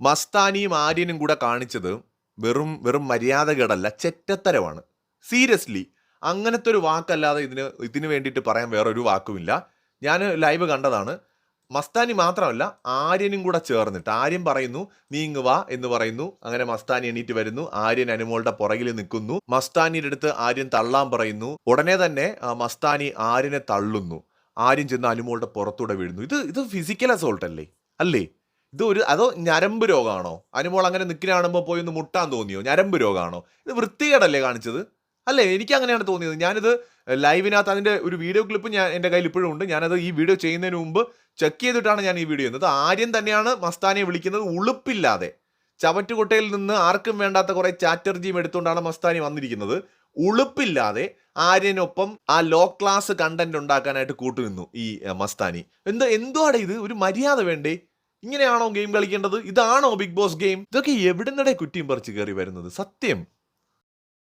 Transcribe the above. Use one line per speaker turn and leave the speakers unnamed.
മസ്താനിയും ആര്യനും കൂടെ കാണിച്ചത് വെറും വെറും മര്യാദകേടല്ല ചെറ്റത്തരമാണ് സീരിയസ്ലി അങ്ങനത്തെ ഒരു വാക്കല്ലാതെ ഇതിന് ഇതിന് വേണ്ടിയിട്ട് പറയാൻ വേറൊരു വാക്കുമില്ല. ഞാൻ ലൈവ് കണ്ടതാണ്. മസ്താനി മാത്രമല്ല ആര്യനും കൂടെ ചേർന്നിട്ട് ആര്യൻ പറയുന്നു നീ ഇങ്ങ് വാ എന്ന് പറയുന്നു. അങ്ങനെ മസ്താനി എണീറ്റ് വരുന്നു. ആര്യൻ അനുമോളുടെ പുറകിൽ നിൽക്കുന്നു. മസ്താനിയുടെ അടുത്ത് ആര്യൻ തള്ളാൻ പറയുന്നു. ഉടനെ തന്നെ മസ്താനി ആര്യനെ തള്ളുന്നു. ആര്യൻ ചെന്ന് അനുമോളുടെ പുറത്തൂടെ വീഴുന്നു. ഇത് ഇത് ഫിസിക്കൽ അസോൾട്ട് അല്ലേ? അല്ലേ? ഇത് ഒരു അതോ ഞരമ്പ് രോഗമാണോ അനുമോൾ അങ്ങനെ നിൽക്കുന്ന പോയി ഒന്ന് മുട്ടാൻ തോന്നിയോ? ഞരമ്പ് രോഗമാണോ ഇത് വൃത്തികേടല്ലേ കാണിച്ചത്? അല്ലേ എനിക്ക് അങ്ങനെയാണ് തോന്നിയത്. ഞാനിത് ലൈവിനകത്ത് അതിന്റെ ഒരു വീഡിയോ ക്ലിപ്പ് ഞാൻ എന്റെ കയ്യിൽ ഇപ്പോഴും ഉണ്ട്. ഞാനത് ഈ വീഡിയോ ചെയ്യുന്നതിന് മുമ്പ് ചെക്ക് ചെയ്തിട്ടാണ് ഞാൻ ഈ വീഡിയോ ചെയ്യുന്നത്. ആര്യൻ തന്നെയാണ് മസ്താനെ വിളിക്കുന്നത് ഉളുപ്പില്ലാതെ. ചവറ്റുകുട്ടയിൽ നിന്ന് ആർക്കും വേണ്ടാത്ത കുറേ ചാറ്റർജിയും എടുത്തുകൊണ്ടാണ് മസ്താനി വന്നിരിക്കുന്നത്. ഉളുപ്പില്ലാതെ ആര്യനൊപ്പം ആ ലോ ക്ലാസ് കണ്ടന്റ് ഉണ്ടാക്കാനായിട്ട് കൂട്ടുനിന്നു ഈ മസ്താനി. എന്താ എന്തുവാടെ ഇത്? ഒരു മര്യാദ വേണ്ടേ? ഇങ്ങനെയാണോ ഗെയിം കളിക്കേണ്ടത്? ഇതാണോ ബിഗ് ബോസ് ഗെയിം? ഇതൊക്കെ എവിടുന്നടെ കുറ്റിയും പറിച്ച് കയറി വരുന്നത്? സത്യം.